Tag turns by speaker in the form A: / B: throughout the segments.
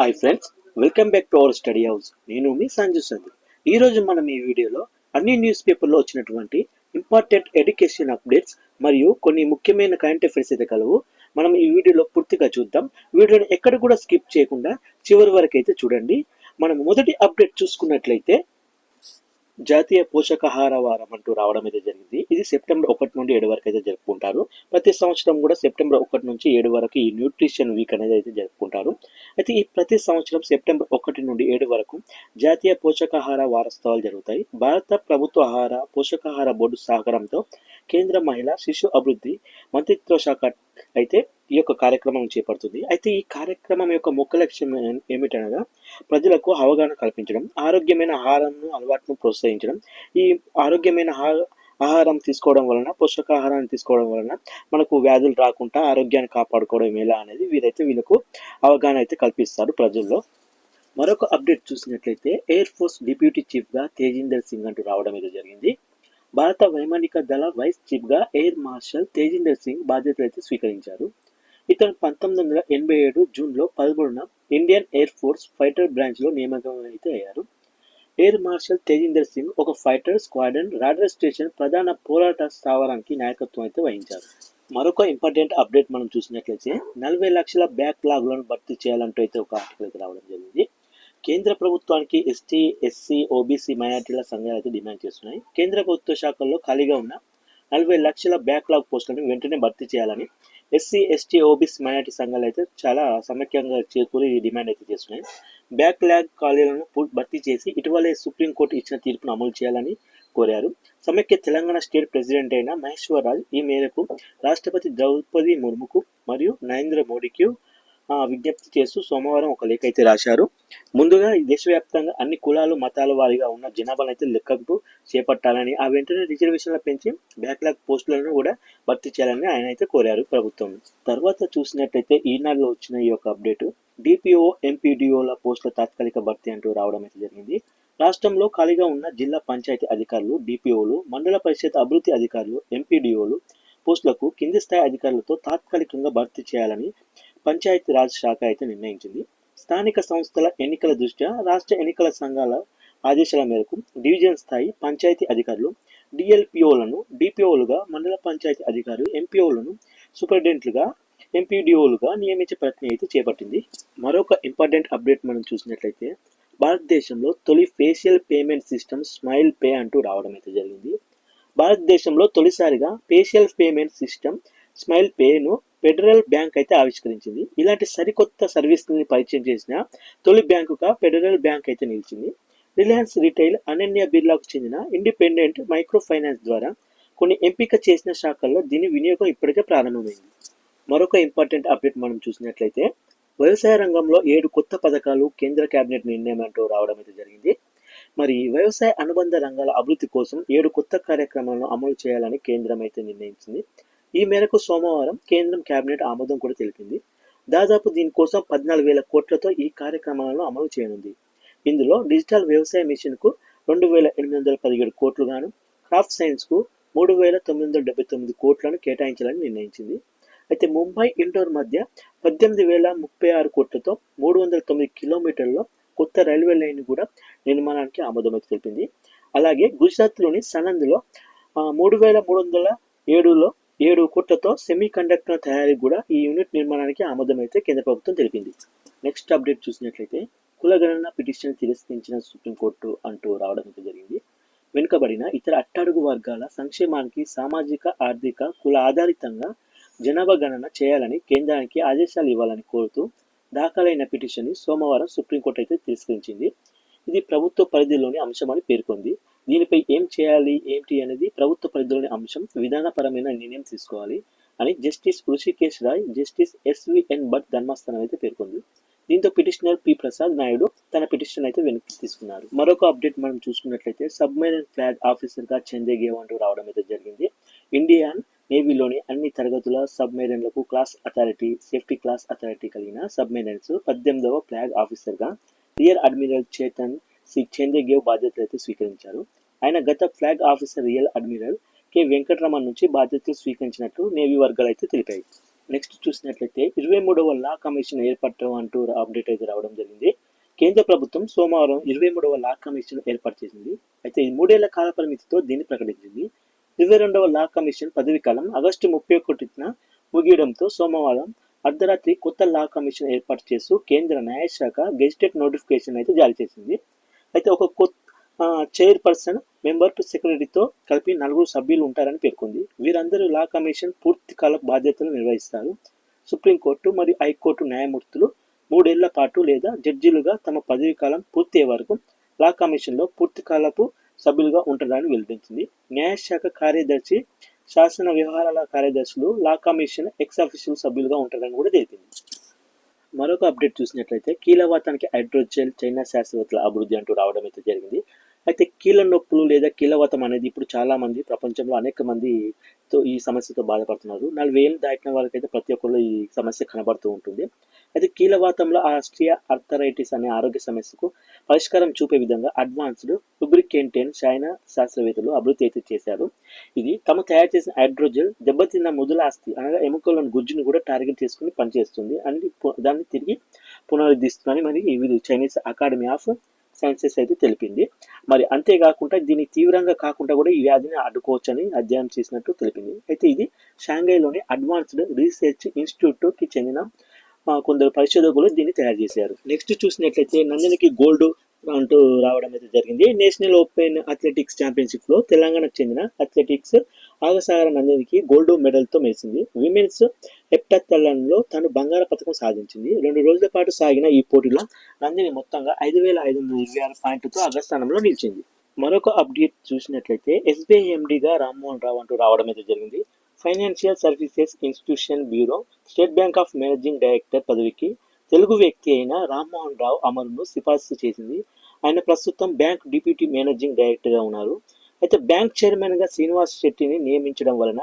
A: hi friends welcome back to our study house నేను మీ సంజు సంజు ఈరోజు మనం ఈ వీడియోలో అన్ని న్యూస్ పేపర్లో వచ్చినటువంటి ఇంపార్టెంట్ ఎడ్యుకేషన్ అప్డేట్స్ మరియు కొన్ని ముఖ్యమైన కరెంట్ అఫేర్స్ అయితే కలవు మనం ఈ వీడియోలో పూర్తిగా చూద్దాం వీడియోని ఎక్కడ కూడా స్కిప్ చేయకుండా చివరి వరకు అయితే చూడండి మనం మొదటి అప్డేట్ చూసుకున్నట్లయితే జాతీయ పోషకాహార వారం అంటూ రావడం అయితే జరిగింది ఇది సెప్టెంబర్ ఒకటి నుండి ఏడు వరకు అయితే జరుపుకుంటారు ప్రతి సంవత్సరం కూడా సెప్టెంబర్ ఒకటి నుంచి ఏడు వరకు ఈ న్యూట్రిషన్ వీక్ అనేది అయితే జరుపుకుంటారు అయితే ఈ ప్రతి సంవత్సరం సెప్టెంబర్ ఒకటి నుండి ఏడు వరకు జాతీయ పోషకాహార వారోత్సవాలు జరుగుతాయి భారత ప్రభుత్వ ఆహార పోషకాహార బోర్డు సహకారంతో కేంద్ర మహిళా శిశు అభివృద్ధి మంత్రిత్వ శాఖ అయితే ఈ యొక్క కార్యక్రమం చేపడుతుంది అయితే ఈ కార్యక్రమం యొక్క ముఖ్య లక్ష్యం ఏమిటనగా ప్రజలకు అవగాహన కల్పించడం ఆరోగ్యమైన ఆహారంను అలవాటును ప్రోత్సహించడం ఈ ఆరోగ్యమైన ఆహారం తీసుకోవడం వలన పోషకాహారాన్ని తీసుకోవడం వలన మనకు వ్యాధులు రాకుండా ఆరోగ్యాన్ని కాపాడుకోవడం ఎలా అనేది వీరైతే వీళ్ళకు అవగాహన అయితే కల్పిస్తారు ప్రజల్లో మరొక అప్డేట్ చూసినట్లయితే ఎయిర్ ఫోర్స్ డిప్యూటీ చీఫ్గా తేజీందర్ సింగ్ అంటూ రావడం అయితే జరిగింది భారత వైమానిక దళ వైస్ చీఫ్గా ఎయిర్ మార్షల్ తేజీందర్ సింగ్ బాధ్యతలు అయితే స్వీకరించారు ఇతను పంతొమ్మిది వందల ఎనభై ఏడు జూన్లో పదమూడున ఇండియన్ ఎయిర్ ఫోర్స్ ఫైటర్ బ్రాంచ్లో నియామకం అయితే అయ్యారు ఎయిర్ మార్షల్ తేజేందర్ సింగ్ ఒక ఫైటర్ స్క్వాడ్రన్ రాడర్ స్టేషన్ ప్రధాన పోరాట స్థావరానికి నాయకత్వం అయితే వహించారు మరొక ఇంపార్టెంట్ అప్డేట్ మనం చూసినట్లయితే నలభై లక్షల బ్యాక్ లాగ్లను భర్తీ చేయాలంటూ అయితే ఒక ఆర్టికల్ అయితే రావడం జరిగింది కేంద్ర ప్రభుత్వానికి ఎస్టీ ఎస్సీ ఓబీసీ మైనార్టీల సంఘాలు అయితే డిమాండ్ చేస్తున్నాయి కేంద్ర ప్రభుత్వ శాఖల్లో ఖాళీగా ఉన్న నలభై లక్షల బ్యాక్లాగ్ పోస్టులను వెంటనే భర్తీ చేయాలని ఎస్సీ ఎస్టీ ఓబీసీ మైనార్టీ సంఘాలు అయితే చాలా సమైక్యంగా చేకూరి డిమాండ్ అయితే చేస్తున్నాయి బ్యాక్ ల్యాగ్ ఖాళీలను భర్తీ చేసి ఇటీవలే సుప్రీంకోర్టు ఇచ్చిన తీర్పును అమలు చేయాలని కోరారు సమైక్య తెలంగాణ స్టేట్ ప్రెసిడెంట్ అయిన మహేశ్వరరావు ఈ మేరకు రాష్ట్రపతి ద్రౌపది ముర్ముకు మరియు నరేంద్ర మోడీకి విజ్ఞప్తి చేస్తూ సోమవారం ఒక లేఖ అయితే రాశారు ముందుగా దేశవ్యాప్తంగా అన్ని కులాలు మతాల వారిగా ఉన్న జనాభాను అయితే లెక్కకు చేపట్టాలని ఆ వెంటనే రిజర్వేషన్లు పెంచి బ్యాక్లాగ్ పోస్టులను కూడా భర్తీ చేయాలని ఆయన అయితే కోరారు ప్రభుత్వం తర్వాత చూసినట్లయితే ఈనాడులో వచ్చిన ఈ యొక్క అప్డేట్ డిపిఓ ఎంపీడీఓల పోస్టుల తాత్కాలిక భర్తీ అంటూ రావడం అయితే జరిగింది రాష్ట్రంలో ఖాళీగా ఉన్న జిల్లా పంచాయతీ అధికారులు డిపిఓలు మండల పరిషత్ అభివృద్ధి అధికారులు ఎంపీడిఓలు పోస్టులకు కింది స్థాయి అధికారులతో తాత్కాలికంగా భర్తీ చేయాలని పంచాయతీ రాజ్ శాఖ అయితే నిర్ణయించింది స్థానిక సంస్థల ఎన్నికల దృష్ట్యా రాష్ట్ర ఎన్నికల సంఘాల ఆదేశాల మేరకు డివిజన్ స్థాయి పంచాయతీ అధికారులు డిఎల్పిఓలను డిపిఓలుగా మండల పంచాయతీ అధికారులు ఎంపీఓలను సూపరింటెండెంట్లుగా ఎంపీడీఓలుగా నియమించే ప్రక్రియ అయితే చేపట్టింది మరొక ఇంపార్టెంట్ అప్డేట్ మనం చూసినట్లయితే భారతదేశంలో తొలి facial payment system smile pay అంటూ రావడం అయితే జరిగింది భారతదేశంలో తొలిసారిగా ఫేషియల్ పేమెంట్ సిస్టమ్ స్మైల్ పేను ఫెడరల్ బ్యాంక్ అయితే ఆవిష్కరించింది ఇలాంటి సరికొత్త సర్వీస్ని పరిచయం చేసిన తొలి బ్యాంకుగా ఫెడరల్ బ్యాంక్ అయితే నిలిచింది రిలయన్స్ రిటైల్ అనన్య బిర్లాకు చెందిన ఇండిపెండెంట్ మైక్రో ఫైనాన్స్ ద్వారా కొన్ని ఎంపిక చేసిన శాఖల్లో దీని వినియోగం ఇప్పటికే ప్రారంభమైంది మరొక ఇంపార్టెంట్ అప్డేట్ మనం చూసినట్లయితే వ్యవసాయ రంగంలో ఏడు కొత్త పథకాలు కేంద్ర కేబినెట్ నిర్ణయం అంటూ రావడం అయితే జరిగింది మరి వ్యవసాయ అనుబంధ రంగాల అభివృద్ధి కోసం ఏడు కొత్త కార్యక్రమాలను అమలు చేయాలని కేంద్రం అయితే నిర్ణయించింది ఈ మేరకు సోమవారం కేంద్రం కేబినెట్ ఆమోదం కూడా తెలిపింది దాదాపు దీనికోసం పద్నాలుగు వేల కోట్లతో ఈ కార్యక్రమాలను అమలు చేయనుంది ఇందులో డిజిటల్ వ్యవసాయ మిషన్కు రెండు వేల ఎనిమిది వందల పదిహేడు కోట్లు గాను క్రాఫ్ట్ సైన్స్కు మూడు వేల తొమ్మిది వందల డెబ్బై తొమ్మిది కోట్లను కేటాయించాలని నిర్ణయించింది అయితే ముంబై ఇండోర్ మధ్య పద్దెనిమిది వేల ముప్పై ఆరు కోట్లతో మూడు వందల తొమ్మిది కిలోమీటర్లలో కొత్త రైల్వే లైన్ కూడా నిర్మాణానికి ఆమోదమైతే తెలిపింది అలాగే గుజరాత్లోని సనంద్లో మూడు వేల మూడు వందల ఏడులో ఏడు కోట్లతో సెమీ కండక్టర్ తయారీకి కూడా ఈ యూనిట్ నిర్మాణానికి ఆమోదమైతే కేంద్ర ప్రభుత్వం తెలిపింది నెక్స్ట్ అప్డేట్ చూసినట్లయితే కులగణన పిటిషన్ తిరస్కరించిన సుప్రీంకోర్టు అంటూ రావడం అయితే జరిగింది వెనుకబడిన ఇతర అట్టడుగు వర్గాల సంక్షేమానికి సామాజిక ఆర్థిక కుల ఆధారితంగా జనాభా గణన చేయాలని కేంద్రానికి ఆదేశాలు ఇవ్వాలని కోరుతూ దాఖలైన పిటిషన్ని సోమవారం సుప్రీంకోర్టు అయితే తిరస్కరించింది ఇది ప్రభుత్వ పరిధిలోని అంశమని పేర్కొంది దీనిపై ఏం చేయాలి ఏంటి అనేది ప్రభుత్వ పరిధిలోని అంశం విధానపరమైన నిర్ణయం తీసుకోవాలి అని justice Hrishikesh Roy justice SVN Bhatti ధర్మస్థానం అయితే పేర్కొంది దీంతో పిటిషనర్ పి ప్రసాద్ నాయుడు తన పిటిషన్ అయితే వెనక్కి తీసుకున్నారు మరొక అప్డేట్ మనం చూసుకున్నట్లయితే సబ్మెరైన్ ఫ్లాగ్ ఆఫీసర్గా చందే అంటూ రావడం అయితే జరిగింది ఇండియన్ నేవీలోని అన్ని తరగతుల సబ్మెరీన్లకు class authority safety class authority కలిగిన సబ్మెరీన్స్ పద్దెనిమిదవ ఫ్లాగ్ ఆఫీసర్గా రియర్ అడ్మిరల్ చేతన్ షింజే గేవ్ అయితే స్వీకరించారు ఆయన గత flag officer rear admiral K Venkataraman నుంచి బాధ్యతలు స్వీకరించినట్లు నేవీ వర్గాలు అయితే తెలిపాయి నెక్స్ట్ చూసినట్లయితే ఇరవై మూడవ లా కమిషన్ ఏర్పడటం అంటూ అప్డేట్ అయితే రావడం జరిగింది కేంద్ర ప్రభుత్వం సోమవారం ఇరవై మూడవ లా కమిషన్ ఏర్పాటు చేసింది అయితే ఈ మూడేళ్ల కాల పరిమితితో దీన్ని ప్రకటించింది ఇరవై రెండవ లా కమిషన్ పదవి కాలం ఆగస్టు ముప్పై ఒకటిన ముగియడంతో సోమవారం అర్ధరాత్రి కొత్త లా కమిషన్ ఏర్పాటు చేస్తూ కేంద్ర న్యాయశాఖ గెజిటెడ్ నోటిఫికేషన్ అయితే జారీ చేసింది అయితే ఒక కొత్త చైర్పర్సన్ మెంబర్ టు సెక్రటరీతో కలిపి నలుగురు సభ్యులు ఉంటారని పేర్కొంది వీరందరూ లా కమిషన్ పూర్తి కాల బాధ్యతలు నిర్వహిస్తారు సుప్రీంకోర్టు మరియు హైకోర్టు న్యాయమూర్తులు మూడేళ్ల పాటు లేదా జడ్జీలుగా తమ పదవి కాలం పూర్తయ్యే వరకు లా కమిషన్లో పూర్తి కాలపు సభ్యులుగా ఉంటారని వెల్లడించింది న్యాయశాఖ కార్యదర్శి శాసన వ్యవహారాల కార్యదర్శులు లా కమిషన్ ఎక్స్ అఫీషియల్ సభ్యులుగా ఉంటారని కూడా తెలిపింది మరొక అప్డేట్ చూసినట్లయితే కీలవాతానికి హైడ్రోజెల్ చైనా శాస్త్రవేత్తల అభివృద్ధి అంటూ రావడం అయితే జరిగింది అయితే కీళ్ళ నొప్పులు లేదా కీలవతం అనేది ఇప్పుడు చాలామంది ప్రపంచంలో అనేక మంది ఈ సమస్యతో బాధపడుతున్నారు నలభై ఏళ్ళు దాటిన వాళ్ళకైతే ప్రతి ఒక్కళ్ళు ఈ సమస్య కనబడుతూ ఉంటుంది అయితే కీలవాతంలో ఆస్ట్రియా అర్థరైటిస్ అనే ఆరోగ్య సమస్యకు పరిష్కారం చూపే విధంగా అడ్వాన్స్డ్ లుబ్రికెంటెన్ చైనా శాస్త్రవేత్తలు అభివృద్ధి అయితే చేశారు ఇది తమ తయారు చేసిన హైడ్రోజెల్ దెబ్బతిన్న ముదులాస్తి అనగా ఎముకలను గుజ్జును కూడా టార్గెట్ చేసుకుని పనిచేస్తుంది అని దాన్ని తిరిగి పునరుద్ధిస్తుందని మరి ఈ చైనీస్ అకాడమీ ఆఫ్ సైన్సెస్ అయితే తెలిపింది మరి అంతేకాకుండా దీన్ని తీవ్రంగా కాకుండా కూడా ఈ వ్యాధిని అడ్డుకోవచ్చని అధ్యయనం చేసినట్టు తెలిపింది అయితే ఇది షాంఘైలోని అడ్వాన్స్డ్ రీసెర్చ్ ఇన్స్టిట్యూట్కి చెందిన కొందరు పరిశోధకులు దీన్ని తయారు చేశారు నెక్స్ట్ చూసినట్లయితే నందనికి గోల్డ్ అంటూ రావడం అయితే జరిగింది నేషనల్ ఓపెన్ అథ్లెటిక్స్ ఛాంపియన్షిప్లో తెలంగాణకు చెందిన అథ్లెటిక్స్ ఆగసాగర నందినికి గోల్డ్ మెడల్తో మెరిసింది విమెన్స్ హెప్టాథ్లన్లో తను బంగారు పథకం సాధించింది రెండు రోజుల పాటు సాగిన ఈ పోటీలో నందిని మొత్తంగా ఐదు వేల ఐదు వందల ఇరవై ఆరు పాయింట్తో అగ్రస్థానంలో నిలిచింది మరొక అప్డేట్ చూసినట్లయితే ఎస్బీఐ ఎండీగా రామ్మోహన్ రావు అంటూ రావడం అయితే జరిగింది financial services institution bureau state bank of managing director పదవికి తెలుగు వ్యక్తి అయిన రామ్మోహన్ రావు అమరును సిఫార్సు చేసింది ఆయన ప్రస్తుతం బ్యాంక్ డిప్యూటీ మేనేజింగ్ డైరెక్టర్గా ఉన్నారు అయితే బ్యాంక్ చైర్మన్గా శ్రీనివాస్ శెట్టిని నియమించడం వలన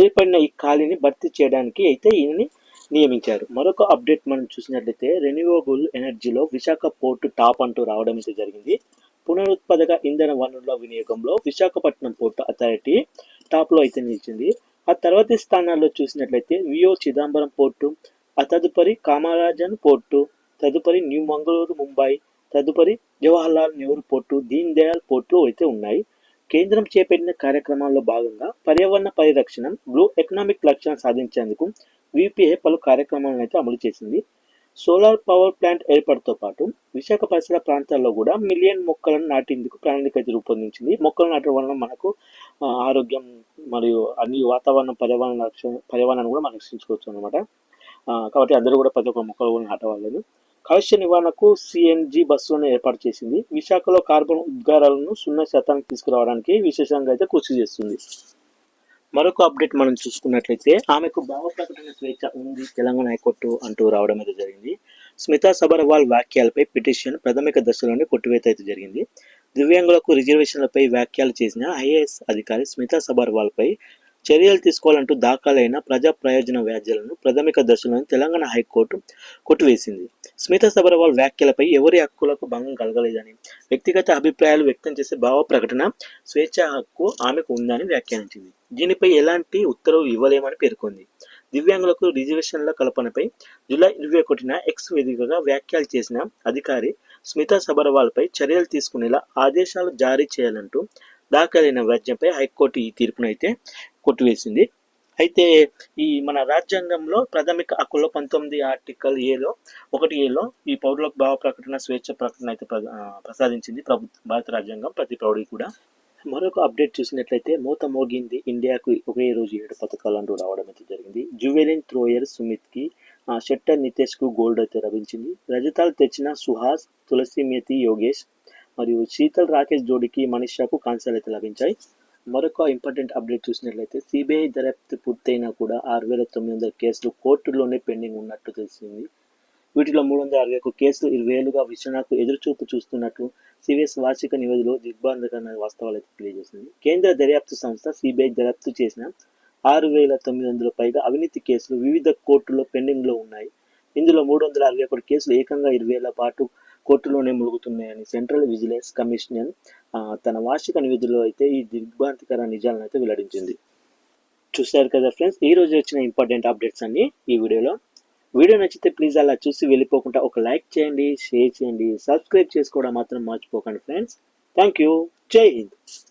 A: ఏర్పడిన ఈ ఖాళీని భర్తీ చేయడానికి అయితే ఈయనని నియమించారు మరొక అప్డేట్ మనం చూసినట్లయితే రెన్యూవబుల్ ఎనర్జీలో విశాఖ పోర్టు టాప్ అంటూ రావడం అయితే జరిగింది పునరుత్పాదక ఇంధన వనరుల వినియోగంలో విశాఖపట్నం పోర్టు అథారిటీ టాప్లో అయితే నిలిచింది ఆ తర్వాతి స్థానాల్లో చూసినట్లయితే వియో చిదంబరం పోర్టు ఆ తదుపరి కామరాజన్ పోర్టు తదుపరి న్యూ మంగళూరు ముంబై తదుపరి జవహర్లాల్ నెహ్రూ పోర్టు దీన్ దయాళ్ పోర్టు అయితే ఉన్నాయి కేంద్రం చేపట్టిన కార్యక్రమాల్లో భాగంగా పర్యావరణ పరిరక్షణ బ్లూ ఎకనామిక్ లక్ష్యాన్ని సాధించేందుకు విపిఐ పలు కార్యక్రమాలను అయితే అమలు చేసింది సోలార్ పవర్ ప్లాంట్ ఏర్పాటుతో పాటు విశాఖ పరిసర ప్రాంతాల్లో కూడా మిలియన్ మొక్కలను నాటేందుకు ప్రణాళిక అయితే రూపొందించింది మొక్కలు నాటడం వలన మనకు ఆరోగ్యం మరియు అన్ని వాతావరణం పర్యావరణ లక్ష్యం పర్యావరణాన్ని కూడా మనం రక్షించుకోవచ్చు అనమాట కాబట్టి అందరూ కూడా ప్రతి ఒక్క మొక్కలు కూడా నాటవాళ్ళని కాలుష్య నివారణకు సిఎన్జి బస్సులను ఏర్పాటు చేసింది విశాఖలో కార్బన్ ఉద్గారాలను సున్నా శాతానికి తీసుకురావడానికి విశేషంగా అయితే కృషి చేస్తుంది మరొక అప్డేట్ మనం చూసుకున్నట్లయితే ఆమెకు భావ ప్రకటన స్వేచ్ఛ ఉంది తెలంగాణ హైకోర్టు అంటూ రావడం అయితే జరిగింది స్మితా సబర్వాల్ వ్యాఖ్యలపై పిటిషన్ ప్రాథమిక దశలోనే కొట్టివేత అయితే జరిగింది దివ్యాంగులకు రిజర్వేషన్లపై వ్యాఖ్యలు చేసిన ఐఏఎస్ అధికారి స్మితా సబర్వాల్పై చర్యలు తీసుకోవాలంటూ దాఖలైన ప్రజా ప్రయోజన వ్యాజ్యాలను ప్రాథమిక దర్శనలోని తెలంగాణ హైకోర్టు కొట్టివేసింది స్మిత సబర్వాల్ వ్యాఖ్యలపై ఎవరి హక్కులకు భంగం కలగలేదని వ్యక్తిగత అభిప్రాయాలు వ్యక్తం చేసే భావ ప్రకటన స్వేచ్ఛ హక్కు ఆమెకు ఉందని వ్యాఖ్యానించింది దీనిపై ఎలాంటి ఉత్తర్వులు ఇవ్వలేమని పేర్కొంది దివ్యాంగులకు రిజర్వేషన్ల కల్పనపై జూలై ఇరవై ఒకటిన ఎక్స్ వేదికగా వ్యాఖ్యలు చేసిన అధికారి స్మిత సబర్వాల్పై చర్యలు తీసుకునేలా ఆదేశాలు జారీ చేయాలంటూ దాఖలైన వ్యాజ్యంపై హైకోర్టు ఈ తీర్పును అయితే కొట్టివేసింది అయితే ఈ మన రాజ్యాంగంలో ప్రాథమిక హక్కుల్లో పంతొమ్మిది ఆర్టికల్ ఏలో ఒకటి ఏలో ఈ పౌరులకు భావ ప్రకటన స్వేచ్ఛ ప్రకటన అయితే ప్రసాదించింది ప్రభుత్వ భారత రాజ్యాంగం ప్రతి పౌరుడికి కూడా మరొక అప్డేట్ చూసినట్లయితే మూత మోగింది ఇండియాకు ఒకే రోజు ఏడు పథకాలను రావడం అయితే జరిగింది జువెలిన్ థ్రోయర్ సుమిత్కి నితేష్ నితేష్కు గోల్డ్ అయితే లభించింది రజతాలు తెచ్చిన సుహాస్ తులసి మేతి యోగేష్ మరియు శీతల్ రాకేష్ జోడికి మనీషాకు కాన్సర్ అయితే లభించాయి మరొక ఇంపార్టెంట్ అప్డేట్ చూసినట్లయితే సిబిఐ దర్యాప్తు పూర్తయినా కూడా ఆరు వేల తొమ్మిది వందల కేసులు కోర్టులోనే పెండింగ్ ఉన్నట్టు తెలిసింది వీటిలో మూడు వందల అరవై ఒక్క కేసులు ఇరవై ఏళ్ళుగా విచారణకు ఎదురుచూపు చూస్తున్నట్టు సిబిఎస్ వార్షిక నివేదిలో దిగ్బంధకరణ వాస్తవాలు అయితే తెలియజేసింది కేంద్ర దర్యాప్తు సంస్థ సిబిఐ దర్యాప్తు చేసిన ఆరు వేల తొమ్మిది వందల పైగా అవినీతి కేసులు వివిధ కోర్టుల్లో పెండింగ్లో ఉన్నాయి ఇందులో మూడు వందల అరవై ఒకటి కేసులు ఏకంగా ఇరవై ఏళ్ల పాటు కోర్టులోనే ములుగుతున్నాయని సెంట్రల్ విజిలెన్స్ కమిషన్ తన వార్షిక నివేదికలో అయితే ఈ దిగ్భ్రాంతికర నిజాలను అయితే వెల్లడించింది చూశారు కదా ఫ్రెండ్స్ ఈ రోజు వచ్చిన ఇంపార్టెంట్ అప్డేట్స్ అన్ని ఈ వీడియోలో వీడియో నచ్చితే ప్లీజ్ అలా చూసి వెళ్ళిపోకుండా ఒక లైక్ చేయండి షేర్ చేయండి సబ్స్క్రైబ్ చేసుకోవడం మాత్రం మర్చిపోకండి ఫ్రెండ్స్ థ్యాంక్ యూ జై హింద్